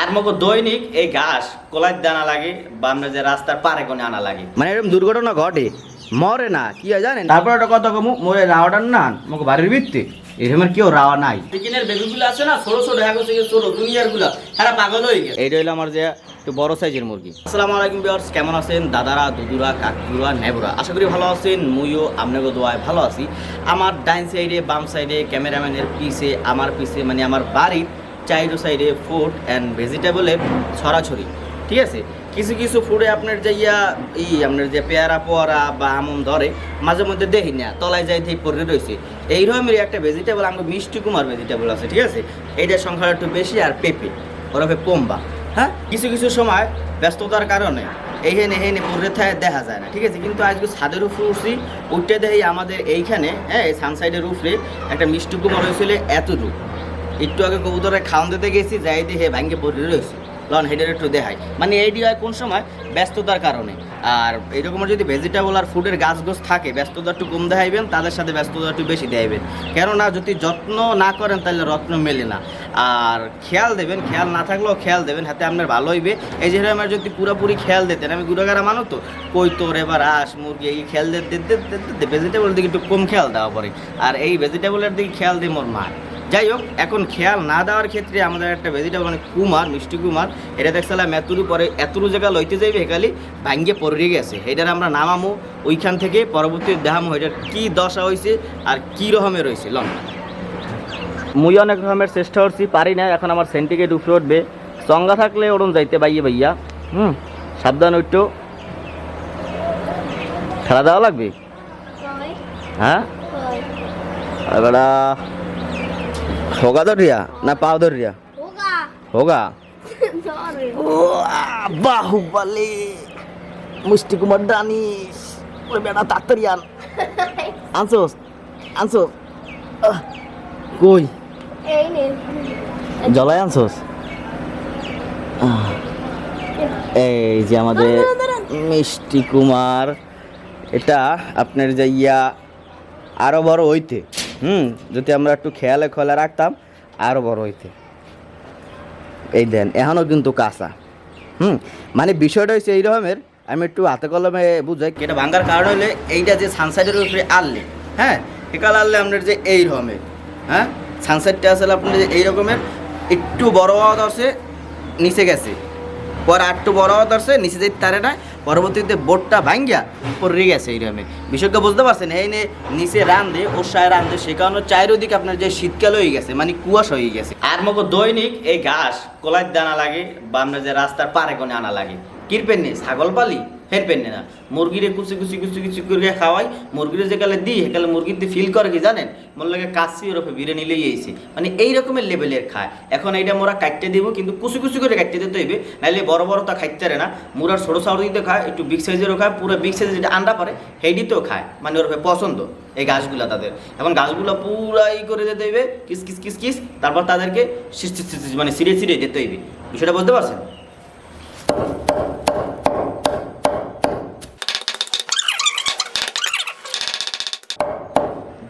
আর মগো দৈনিক এই ঘাস কলাই দানা লাগে বা আমরা যে রাস্তার পারে কোনে আনা লাগে। মানে এরকম দুর্ঘটনা ঘটে মরে না কি হয় জানেন? তারপর একটা কথা কমু মরে রাওয়াটার না মকে বাড়ির ভিত্তি। এরকম কেউ রাওয়া নাই। চিকেনের বেবিগুলো আছে না ছোট ছোট হ্যাঁ থেকে ছোট দুনিয়ারগুলা হ্যাঁ পাগল হয়ে গেছে। এইটা হলো আমার যে একটু বড় সাইজের মুরগি। আসসালামু আলাইকুম ভিউয়ার্স কেমন আছেন? দাদারা দুদুরা কাকুরা নেবরা। আশা করি ভালো আছেন মুইও আপনাকে দোয়ায় ভালো আছি। আমার ডাইন সাইডে বাম সাইডে ক্যামেরাম্যানের পিছে আমার পিছে মানে আমার বাড়ির চাইরো সাইডে ফুড অ্যান্ড ভেজিটেবলের ছড়াছড়ি। ঠিক আছে? কিছু কিছু ফুডে আপনার যে ইয়া, ই আপনার যে পেয়ারা, পোয়ারা বা আমন ধরে, মাঝে মধ্যে দেখি না, তলায় যাইতে পড়ে রয়েছে। এই রকমেরই একটা ভেজিটেবল আমার মিষ্টি কুমার ভেজিটেবল আছে, ঠিক আছে? এইটার সংখ্যা একটু বেশি আর পেঁপে ওরফে কম্বা। হ্যাঁ? কিছু কিছু সময় ব্যস্ততার কারণে এইখানে এইখানে পড়ে থাকে দেখা যায় না, ঠিক আছে? কিন্তু আজকে ছাদের উপরে উঠছি, উঠতে দেখি আমাদের এইখানে হ্যাঁ এই সানসাইডের উপরে একটা মিষ্টি কুমার হয়েছিল এতটুকু। একটু আগে কবুতরে খাওয়ান দিতে গেছি, যাই দেখে ভাঙ্গে পড়ে রয়েছে। লন হেডের একটু দেখাই। মানে এইটি হয় কোন সময়? ব্যস্ততার কারণে। আর এরকম যদি ভেজিটেবল আর ফুডের গাছ গোছ থাকে, ব্যস্ততা একটু কম দেখাইবেন, তাদের সাথে ব্যস্ততা একটু বেশি দেখাইবেন। কেননা, যদি যত্ন না করেন, তাহলে রত্ন মেলে না। আর খেয়াল দেবেন, খেয়াল না থাকলেও খেয়াল দেবেন, হাতে আপনার ভালো হইবে। এই যে আমার যদি পুরোপুরি খেয়াল দিতেন আমি গুড়াগাড়া মানো তো, কই তোর এবার আস, মুরগি, এই খেয়াল দিতে ভেজিটেবল দিকে একটু কম খেয়াল দেওয়া পড়ে। আর এই ভেজিটেবলের দিকে খেয়াল দিই মোর মা। যাই হোক এখন খেয়াল না দেওয়ার ক্ষেত্রে আমাদের একটা ভেজিটেবল মানে কুমার মিষ্টি কুমার এটা দেখছিলাম এতুরু পরে এতুরু জায়গা লইতে যাইবে হেকালি ভাঙ্গে পড়ে গেছে। এটার আমরা নামামো ওইখান থেকে পরবর্তী দেখামো এটার কি দশা হয়েছে আর কি রকমের রয়েছে লন। মুই অনেক রকমের চেষ্টা করছি পারি না এখন আমার সেন্টিকেট উপরে উঠবে। চঙ্গা থাকলে ওরম যাইতে বাইয়ে ভাইয়া। হুম সাবধান একটু খেলা দেওয়া লাগবে? হ্যাঁ. এবারা হোগা ধরিয়া না ধরিয়া Ủa হোগা Sorry. ও বাহুবালি মিষ্টি কুমার ডানিস ওই বেটা তাড়াতাড়ি আন আনছোস আনছোস কই. জলাই আনছোস এই যে আমাদের মিষ্টি কুমার এটা আপনার যে ইয়া আরও বড় হইতে হুম, যদি আমরা একটু খেয়ালে খোলা রাখতাম আরও বড় হইতে। এই দেন এখনও কিন্তু কাঁচা। হুম মানে বিষয়টা হচ্ছে এই রকমের, আমি একটু হাতে কলমে বুঝাই এটা ভাঙ্গার কারণ হলে এইটা যে সানসাইডের উপরে আনলে হ্যাঁ একাল আনলে আপনার যে এই রকমের হ্যাঁ সানসাইডটা আসলে আপনার যে এই রকমের, একটু বড় হওয়া ধরছে, নিচে গেছে। পরে একটু বড় হওয়া ধরছে, নিচে যেতে তারে না পরবর্তীতে বোর্ডটা ভাঙ্গিয়া পড়ে গেছে এই রামে বিশেষজ্ঞ বুঝতে পারছেন, এই নে নিচে সায় রান্ধে, সে কারণে চারিদিকে আপনার যে শীতকাল হয়ে গেছে মানে কুয়াশ হয়ে গেছে। আর মগো দৈনিক এই ঘাস কলাই দানা লাগে, বা আপনার যে রাস্তার পারে কোনে আনা লাগে। কিরপেন নেই ছাগল পালি? হেরপেন না মুরগিরে কুচি কুচি কুচি কুচি করে খাওয়াই, মুরগিরে যে কালে দিই সেকালে মুরগিতে ফিল করে কি জানেন? মনে লাগে কাশি ওরফে বিরে নিলেই এসে মানে এই রকমের লেভেলের খায়। এখন এইটা মোরা কাটতে দিব, কিন্তু কুচি কুচি করে কাটতে দিতে হইবে। নাইলে বড় বড় তা খাইতে না। মুরার ছোটো চাউল দিতে খায়, একটু বিগ সাইজেরও খায়, পুরো বিগ সাইজের যেটা আন্ডা পারে সেইটিতেও খায়। মানে ওরফে পছন্দ, এই গাছগুলো তাদের। এখন গাছগুলো পুরাই করে দিতে হইবে, কিস কিস কিস কিস, তারপর তাদেরকে মানে সিঁড়ে সিঁড়ে দিতে হইবে। বিষয়টা বুঝতে পারছেন?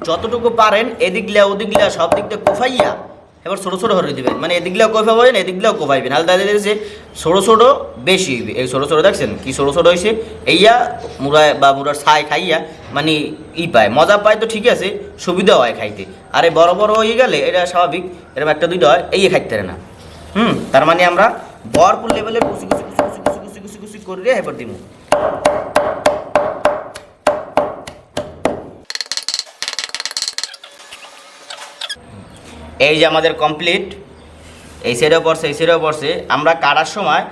যতটুকু পারেন এদিকলা ওদিকলা সব দিকটা কোফাইয়া। এবার ছোটো ছোটো হরে দিবেন। মানে এদিকলাও কোফাবেন এদিকলাও কোফাইবেন। হালদা দিয়েছে ছোটো ছোটো বেশি হইবে। এই ছোটো ছোটো দেখছেন কি ছোটো ছোটো হয়েছে এইয়া মুড়ায় বা মুড়ার ছাই খাইয়া মানে ই পায়। মজা পায় তো ঠিক আছে সুবিধা হয় খাইতে। আর এই বড় বড় হয়ে গেলে এটা স্বাভাবিক, এরকম একটা দুইটা হয়, এই খাইতে পারে না। হুম, তার মানে আমরা বরপুর লেভেলে কুচি কুচি কুচি কুচি কুচি কুচি কুচি করে এবার দিব এই যে আমাদের কমপ্লিট এই সাইডেও পড়ছে, এই সাইডেও পড়ছে। আমরা কাটার সময়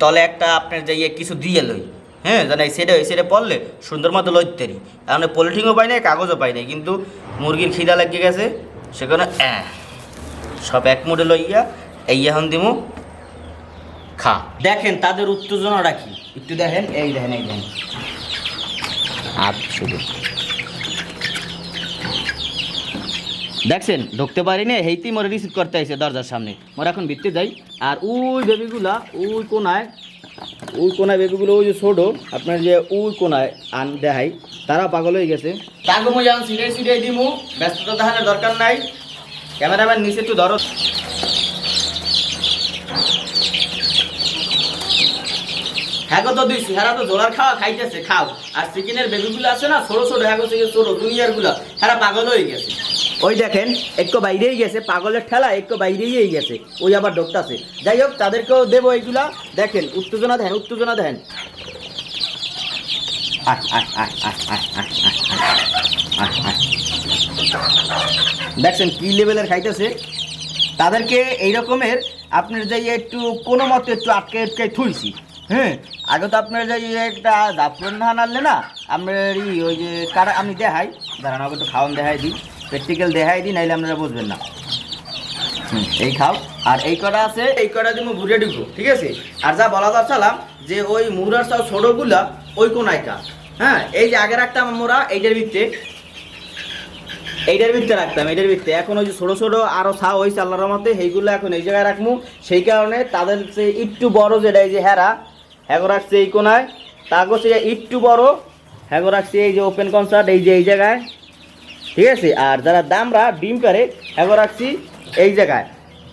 তলে একটা আপনার যে ইয়ে কিছু দিয়ে লই হ্যাঁ জানা এই সাইডে এই সাইডে পড়লে সুন্দর মতো লইতেরি। কারণ পলিথিনও পাই নাই, কাগজও পাই নাই, কিন্তু মুরগির খিদা লাগিয়ে গেছে, সেখানে সব এক মুঠে লইয়া এই এখন দিমু, খা। দেখেন তাদের উত্তেজনা রাখি একটু দেখেন, এই দেখেন এই দেখেন। আর দেখছেন, ঢুকতে পারি না হেইতেই মরে রিসিভ করতে আইছে দরজার সামনে। মোর এখন ভিতরে যাই, আর ওই বেবিগুলা, ওই কোনায় ওই কোনায় বেবিগুলো, ওই যে ছোটো, আপনার যে ওই কোনায় আন দেখাই, তারা পাগল হয়ে গেছে। তাকে মই যান সিরে সিরে দিমু, ব্যস্ততা দেখানোর দরকার নাই। ক্যামেরাম্যান নিচে একটু ধরো। হ্যাঁ তো দিছি হ্যাঁ তো জোলার খাওয়া খাইতেছে, খাও। আর চিকেনের বেবিগুলো আছে না, ছোট ছোট হ্যাঁ থেকে ছোট, দুনিয়ারগুলা হ্যাঁ পাগল হয়ে গেছে। ওই দেখেন, একটু বাইরেই গেছে, পাগলের ঠেলা একটু বাইরেই গেছে, ওই আবার ডোকটাছে যাই হোক, তাদেরকেও দেবো এইগুলা। দেখেন, উত্তেজনা দেন উত্তেজনা দেন। দেখছেন কি লেভেলের খাইতেছে? তাদেরকে এই রকমের আপনার যাই একটু কোনো মতে একটু আটকে আটকে থুইছি হ্যাঁ? আগে তো আপনার যাই একটা জাফরন ধান আনলে না আপনার ওই যে কারা আমি দেখাই, দাঁড়ান আমাকে একটু খাওয়ান দেখাই দিই। প্র্যাকটিক্যাল দেখাই দিই, নাইলে আপনারা বুঝবেন না। এই খাও। আর এই কটা আছে? এই কটা তুমি ভুলে ঢুকো ঠিক আছে? আর যা বলা যাচ্ছিলাম যে ওই মুরার সব ছোটগুলা ওই কোনায় কা হ্যাঁ এই যে আগে রাখতাম আমরা এইটার ভিত্তে। এইটার ভিত্তে রাখতাম, এইটার ভিত্তে। এখন ওই যে ছোটো ছোটো আরও ছা ওই আল্লাহর মতে সেইগুলো এখন এই জায়গায় রাখব সেই কারণে তাদের যে একটু বড় যেটা এই যে হেরা হ্যাগো রাখছে এই কোনায়। তাগো সে একটু বড় হ্যাগো রাখছে এই যে ওপেন কনসার্ট এই যে এই জায়গায়। ঠিক আছে? আর যারা দামরা, ডিম পারে হ্যাগো রাখছি এই জায়গায়।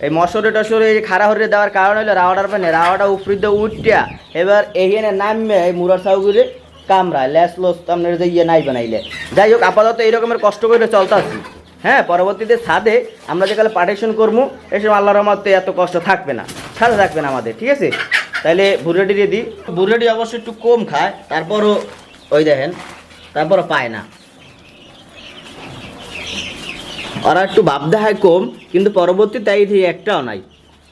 এই মশরে টসরে এই খাড়া হরে দেওয়ার কারণ হলো রাওয়াটার পানে রাওয়াটা উপরিত উঠিয়া এবার এইখানে নামবে এই মুরার সাউগুড়ে কামড়ায় ল্যাস লোস আপনার যে ইয়ে নাই বানাইলে। যাই হোক, আপাতত এই রকমের কষ্ট করে চলতেছি। হ্যাঁ পরবর্তীতে ছাদে আমরা যেকালে পার্টিশন করব এসব আল্লাহর রহমতে এত কষ্ট থাকবে না। ছাদে থাকবে না আমাদের, ঠিক আছে? তাহলে ভুরেডি দিয়ে দিই ভুরেডি অবশ্য একটু কম খায়, তারপরও ওই দেখেন, তারপরও পায় না। ওরা একটু ভাব দেখায় কম, কিন্তু পরবর্তী তাই একটাও নাই।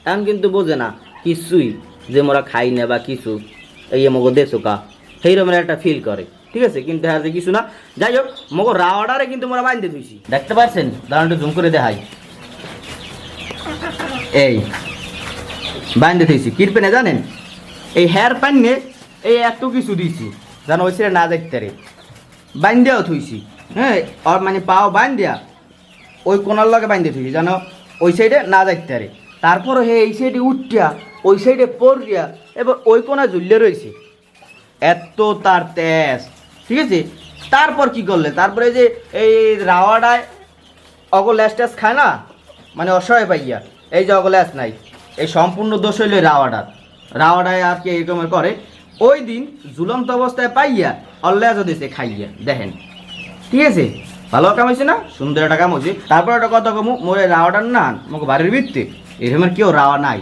এখন কিন্তু বোঝে না, কিছুই যে মোরা খাই না বা কিছু, এই মগো দেশোকা সেই রকমের একটা ফিল করে। ঠিক আছে? কিন্তু হ্যাঁ কিছু না। যাই হোক, মগো রাওয়াডারে কিন্তু মোরা বাঁধতে ধুইছি। দেখতে পাচ্ছেন দাঁড়ান একটু জুম করে দেখাই। এই বাঁধতে থইছি কিরপেনে জানেন? এই হেয়ার পান্নে এই এত কিছু দিছি জানো ওই ছেলে না দেখতে রে। বান্ধিয়াও থুইছি হ্যাঁ মানে পাও বান্ধিয়া ওই কোনার লগে বাঁধতে থইছি জানো ওই সাইডে না যাইতে আরে তারপরে হে এই সাইডে উঠিয়া, ওই সাইডে পড়িয়া, এবার ওই কোনা ঝুলিয়ে রয়েছে এত তার তেজ, ঠিক আছে? তারপর কি করলে? তারপরে যে এই রাওয়াডায় অগল ল্যাস ট্যাস খায় না? মানে অসহায় পাইয়া, এই যে অগল ল্যাস নাই, এই সম্পূর্ণ দোষ হইল রাওয়াডার। রাওয়াডায় আর কি এরকমের করে? ওই দিন ঝুলন্ত অবস্থায় পাইয়া, অল্লাহ দিছে খাইয়া, দেখেন। ঠিক আছে? ভালো কাম হয়েছে না? সুন্দর একটা কাম হয়েছে। তারপর একটা কথা কমু মোরে রাওয়াটার না মোক বাড়ির ভিত্তি। এরকমের কেউ রাওয়া নাই।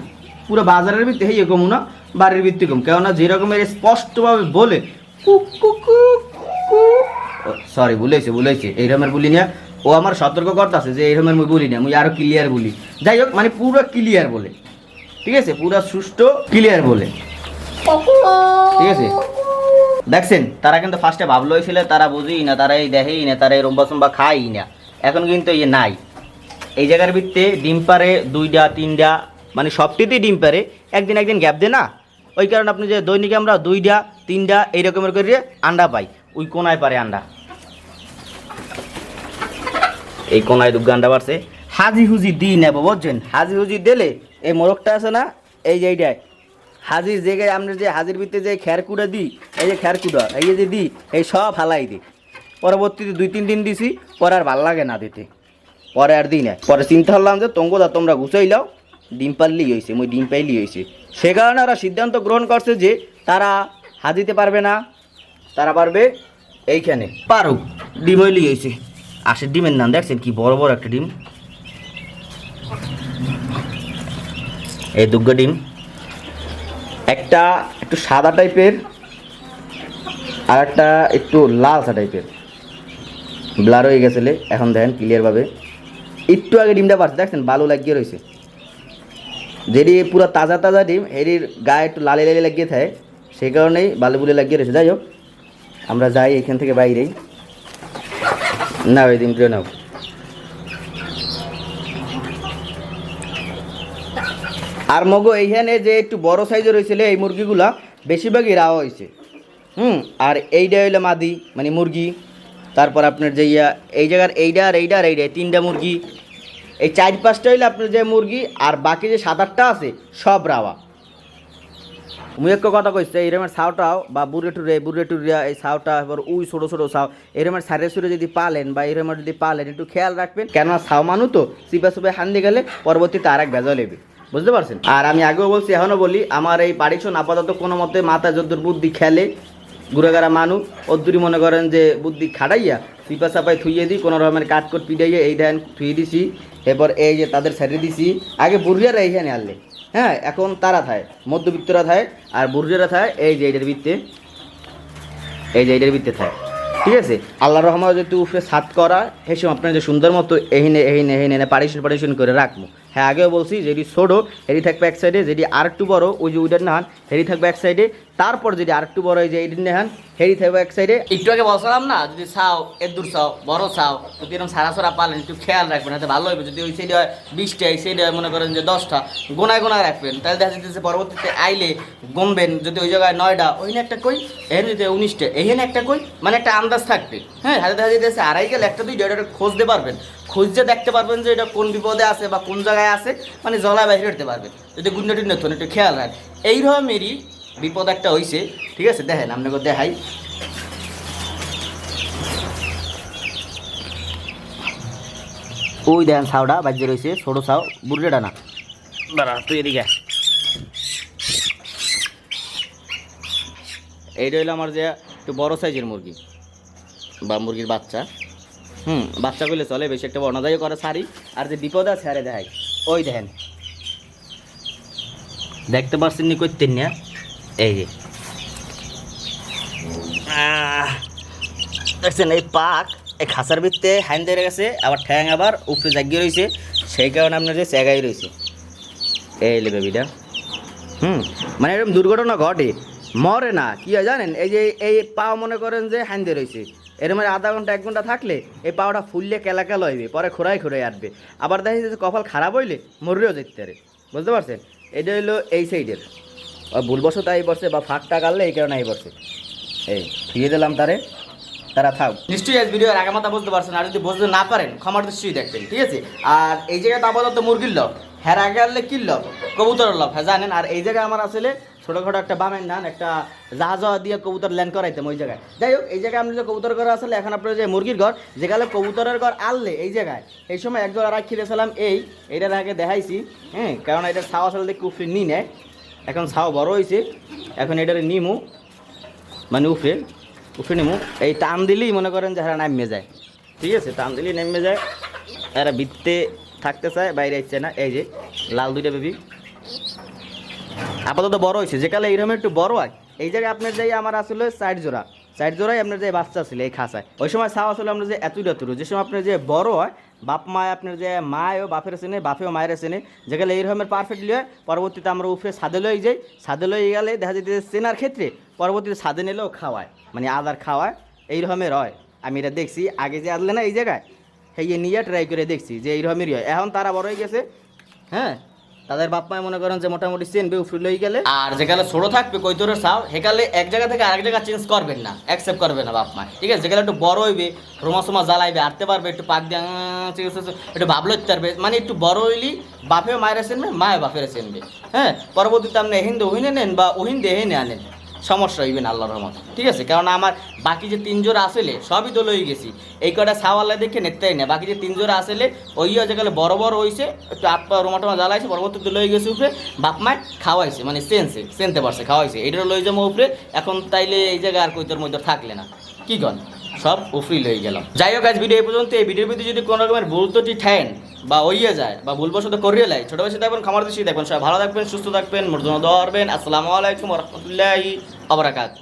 পুরো বাজারের ভিত্তি হেই কমু না বাড়ির ভিত্তি কম। কেননা যেরকমের স্পষ্টভাবে বলে সরি ভুলেছে ভুলেছে। এইরকমের বলি না ও আমার সতর্ক করতে আছে যে এইরকমের মুই বলি না মুই আরও ক্লিয়ার বলি। যাই হোক মানে পুরো ক্লিয়ার বলে। ঠিক আছে? পুরো সুষ্ঠু ক্লিয়ার বলে। ঠিক আছে? দেখছেন, তারা কিন্তু ফার্স্টে ভাবলো ছিল তারা বুঝেই না, তারা এই দেখেই না, তারা এই রম্বা সম্বা খাই না। এখন কিন্তু ইয়ে নাই। এই জায়গার ভিত্তে ডিম পারে দুইটা তিনটা মানে সবটিতেই ডিম পারে একদিন একদিন গ্যাপ দে না। ওই কারণে আপনি যে দৈনিক আমরা দুইটা তিনটা এই রকমের করে আন্ডা পাই, ওই কোনায় পারে আন্ডা। এই কোনায় দুগ্গা আন্ডা পারছে হাজি হুজি দিই নেব, বুঝছেন? হাজি হুজি দিলে এই মোরগটা আছে না, এই যে এইটায় হাজির জায়গায় আমরা যে হাজির ভিতরে যে খেরকুড়া দিই এই যে খেরকুড়া এই যে দিই এই সব হালাই দিই পরবর্তীতে দুই তিন দিন দিছি, পরে আর ভালো লাগে না দিতে। পরে আর দিই না। পরে চিন্তা করলাম যে তঙ্গদা তোমরা গুছাই লাও। ডিম পারলি হয়েছে মই ডিম পাইলি হয়েছে সে কারণে ওরা সিদ্ধান্ত গ্রহণ করছে যে তারা হাজিতে পারবে না। তারা পারবে এইখানে। পারুক, ডিম হইলি হয়েছে আশের ডিমের নাম দেখছেন কি বড় বড় একটা ডিম? এই দুগ্গা ডিম। একটা একটু সাদা টাইপের আর একটা একটু লালসা টাইপের ব্লার হয়ে গেছিলে, এখন দেখেন ক্লিয়ারভাবে একটু আগে ডিমটা পারছে দেখছেন? বালু লাগিয়ে রয়েছে। যেটি পুরো তাজা তাজা ডিম এটির গায়ে একটু লালে লালে লাগিয়ে থাকে, সেই কারণেই বালু বুলে লাগিয়ে রয়েছে। যাই হোক, আমরা যাই এখান থেকে বাইরেই না ওই ডিমটা নাও। আর মগো, এইখানে যে একটু বড় সাইজের হয়েছিল এই মুরগিগুলা, বেশিরভাগই রাওয়া হয়েছে। হুম, আর এইটা হইল মাদি মানে মুরগি। তারপর আপনার যে ইয়া, এই জায়গার এইটা আর এইটা আর এইটা তিনটা মুরগি। এই চার পাঁচটা হইলে আপনার যে মুরগি, আর বাকি যে সাত আটটা আছে, সব রাওয়া। মুই একটা কথা কইছে এরমের সাউটাও বা বুড়ে টুরে বুড়ে টুরিয়া এই সাউটা এবার উই ছোটো ছোটো সাউ এরমের সারে সুরে যদি পালেন, বা এরমের যদি পালেন, একটু খেয়াল রাখবেন। কেননা সাউ মানু তো চিপা চুপে হান্দি গেলে পরবর্তীতে আর এক ভেজা লেবে বুঝতে পারছেন? আর আমি আগেও বলছি এখনও বলি, আমার এই পারিশন আপাতত কোনো মতে মাথা যদ্দুর বুদ্ধি খেলে গুড়াগাড়া মানুষ অদ্দুরি মনে করেন যে বুদ্ধি খাটাইয়া সিপা সাপাই থুইয়ে দিই, কোনো রকমের কাট কোট পিটাইয়ে এই দেন থুয়ে দিছি, এরপর এই যে তাদের ছেড়ে দিছি। আগে বুড়িয়ারা এইখানে আনলে হ্যাঁ এখন তারা থায়, মধ্যবিত্তরা থায়, আর বুড়িয়ারা থায় এই যে এইটার ভিত্তে এই যে এইটার ভিত্তে থায়। ঠিক আছে? আল্লাহ রহমান যদি উপরে সাত করা হেসে আপনার যে সুন্দর মতো এহিনে এহিনে এহিনে পারিশন পারিশন করে রাখব। হ্যাঁ আগেও বলছি যেটি ছোটো, হেরি থাকবে এক সাইডে যেটি আর একটু বড়, ওই যে উইডার নাহান, হেরি থাকবে এক সাইডে তারপর যদি আর একটু বড় এই যে এইডির নেহান, হেরি থাকবে এক সাইডে একটু আগে বলছিলাম না, যদি চাও, এর দূর চাও, বড় চাও যদি এরকম সারা সারা পালেন, একটু খেয়াল রাখবেন হাতে ভালো হবে যদি ওই সাইডে হয় বিশটা, এই সাইডে হয় মনে করেন যে দশটা, গোনায় গোনায় রাখবেন। তাহলে দেখা যাচ্ছে পরবর্তীতে আইলে গমবেন যদি ওই জায়গায় নয়টা ওইখানে একটা কই এখানে যদি উনিশটা এখানে একটা কই মানে একটা আন্দাজ থাকবে। হ্যাঁ হাতে দেখা যেতেছে আড়াই গেলে একটা দুই এটা খোঁজতে পারবেন। খুঁজতে দেখতে পারবেন যে এটা কোন বিপদে আছে বা কোন জায়গায় আছে মানে জলায় বাইরে উঠতে পারবেন যদি গুন্ডা টুন্ডা থন একটু খেয়াল রাখ এইরকমেরই বিপদ একটা হয়েছে ঠিক আছে? দেখেন, আপনাকে দেখাই। ওই দেখেন ছাউটা বাজ্যে রয়েছে ছোটো ছাউ, বুড়িটা না দাঁড়া, তুই এদিকে। এইটা হলো আমার যে একটু বড় সাইজের মুরগি, বা মুরগির বাচ্চা। হুম বাচ্চা করলে চলে, বেশি একটা অনাদায় করে সারি আর যে বিপদ আছে, আরে দেখাই। ওই দেখেন। দেখতে পাচ্ছেন নি করতেন না? এই যে। দেখছেন এই পাক, এই খাসার ভিত্তে হাইন দিয়ে গেছে, আবার ঠ্যাং আবার উপরে জাগিয়ে রয়েছে সেই কারণে আপনার যে জায়গায় রয়েছে এই লে বেবিটা হুম মানে এরকম দুর্ঘটনা ঘটে। মরে না, কি হয় জানেন? এই যে, এই পা মনে করেন যে হাইন্দে রয়েছে এর মানে আধা ঘণ্টা, এক ঘণ্টা থাকলে এই পাওটা ফুললে কেলা কেলা হইবে, পরে খোরাই খোরাই আসবে আবার দেখা যাচ্ছে কপাল খারাপ হইলে মরেও যেতে পারে। বুঝতে পারছেন? এটা হইল এই সাইডের ভুলবশত এই বসে বা ফাঁকটা কাটলে এই কারণে এই বসে এই ফিরিয়ে দিলাম তারে। তারা থাক। নিশ্চয়ই আজ ভিডিওর আগে মাথা বুঝতে পারছেন, আর যদি বুঝতে না পারেন ক্ষমার দৃষ্টি দেখবেন, ঠিক আছে? আর এই জায়গাটা আপাতত মুরগির লব হ্যাঁ আগে আনলে কিল লব? কবুতরের লব হ্যাঁ জানেন? আর এই জায়গায় আমার আসলে ছোটোখাটো একটা বামেন ধান একটা জাহাজ দিয়ে কবুতর ল্যান্ড করাইতাম ওই জায়গায়। যাই হোক, এই জায়গায় আপনি যে কবুতর ঘর আসলে এখন আপনার যে মুরগির ঘর যেখানে কবুতরের ঘর আনলে এই জায়গায় এই সময় একজন আর খিরেছিলাম এই, এইটার আগে দেখাইছি হ্যাঁ কারণ এটা ছাও আসলে দেখে উফরে নি নেয়। এখন ছাও বড় হয়েছে এখন এটারে নিমু মানে উফরে উফরে নিমু। এই টান দিলেই মনে করেন যে হ্যাঁ নামে যায়। ঠিক আছে, টান দিলেই নেমে যায় এরা ভিত্তে থাকতে চায়, বাইরে আসছে না। এই যে, লাল দুইটা বেবি আপাতত বড় হয়েছে। যে কালে এইরকম একটু বড় হয়, এই জায়গায় আপনার যাই আমার আসলে সাইড জোড়া, সাইড জোড়াই আপনার যে বাচ্চা ছিল, এই খাসায় ওই সময় ছাও আসলে আমরা যে এতুই এতুরু যে সময় আপনার যে বড় হয়, বাপ মায় আপনার যে মায় ও বাপের চেনে, বাপেও মায়ের চেনে যেগুলো এই রকমের পারফেক্টলি হয়, পরবর্তীতে আমরা উপরে সাদে লই যাই সাদে লই গেলে দেখা যায় যে চেনার ক্ষেত্রে পরবর্তীতে সাদে নিলেও খাওয়ায় মানে আদার খাওয়ায়, এই রকমের হয়। আমি এটা দেখছি, আগে যে আদলে না এই জায়গায় সেই নিয়ে ট্রাই করে দেখছি যে এই রকমেরই হয়। এখন তারা বড় হয়ে গেছে হ্যাঁ? তাদের বাপ মায় মনে করেন যে মোটামুটি চেনবে উফরি লই গেলে। আর যেখানে ছোট থাকবে, কৈতরে সাও সেকালে এক জায়গা থেকে আরেক জায়গা চেঞ্জ করবেন না অ্যাকসেপ্ট করবে না বাপ মা ঠিক আছে? যেখানে একটু বড় হইবে, রোমা সোমা জ্বালাইবে আটতে পারবে, একটু পাক দিয়ে একটু ভাবলো পারবে। মানে একটু বড় হইলি, বাপেও মায়েরা চেনবে মায়ের বাপেরা চেনবে হ্যাঁ? পরবর্তীতে আপনি হিন্দু ওহিনে নেন বা ওহিন্দে হেনে আনেন। সমস্যা হইবে না আল্লাহর রহমত। ঠিক আছে? কারণ আমার বাকি যে তিন আসলে, সবই তো লই গেছি। এই কটা সাওয়াল্লা দেখে নেতাই না। বাকি যে তিন আসলে, ওই যেগুলো বড় বড় হয়েছে একটু আপা রোমা টোমা জ্বালাইছে পরবর্তীতে লই গেছে উপরে, বাপ মায় খাওয়াইছে মানে সেন্সে সেনতে পারছে, খাওয়াইছে। এটারও লই যাব উপরে। এখন তাইলে এই জায়গায় আর কইতোর মধ্যে থাকলে না। কি কন? সব উফরি লই গেলাম। যাই হোক, আজ ভিডিও এই পর্যন্ত। এই ভিডিওর ভিতরে যদি কোনো রকমের ভুল ত্রুটি ঠেন বা ওইয়ে যায় বা ভুলবশত করিয়ে লাই, ছোটো দেখবেন খামার দৃষ্টি দেখবেন সবাই ভালো থাকবেন, সুস্থ থাকবেন, মর্যাদা ধরবেন আসসালামু আলাইকুম রহমতুল্লাহি আবরাকাত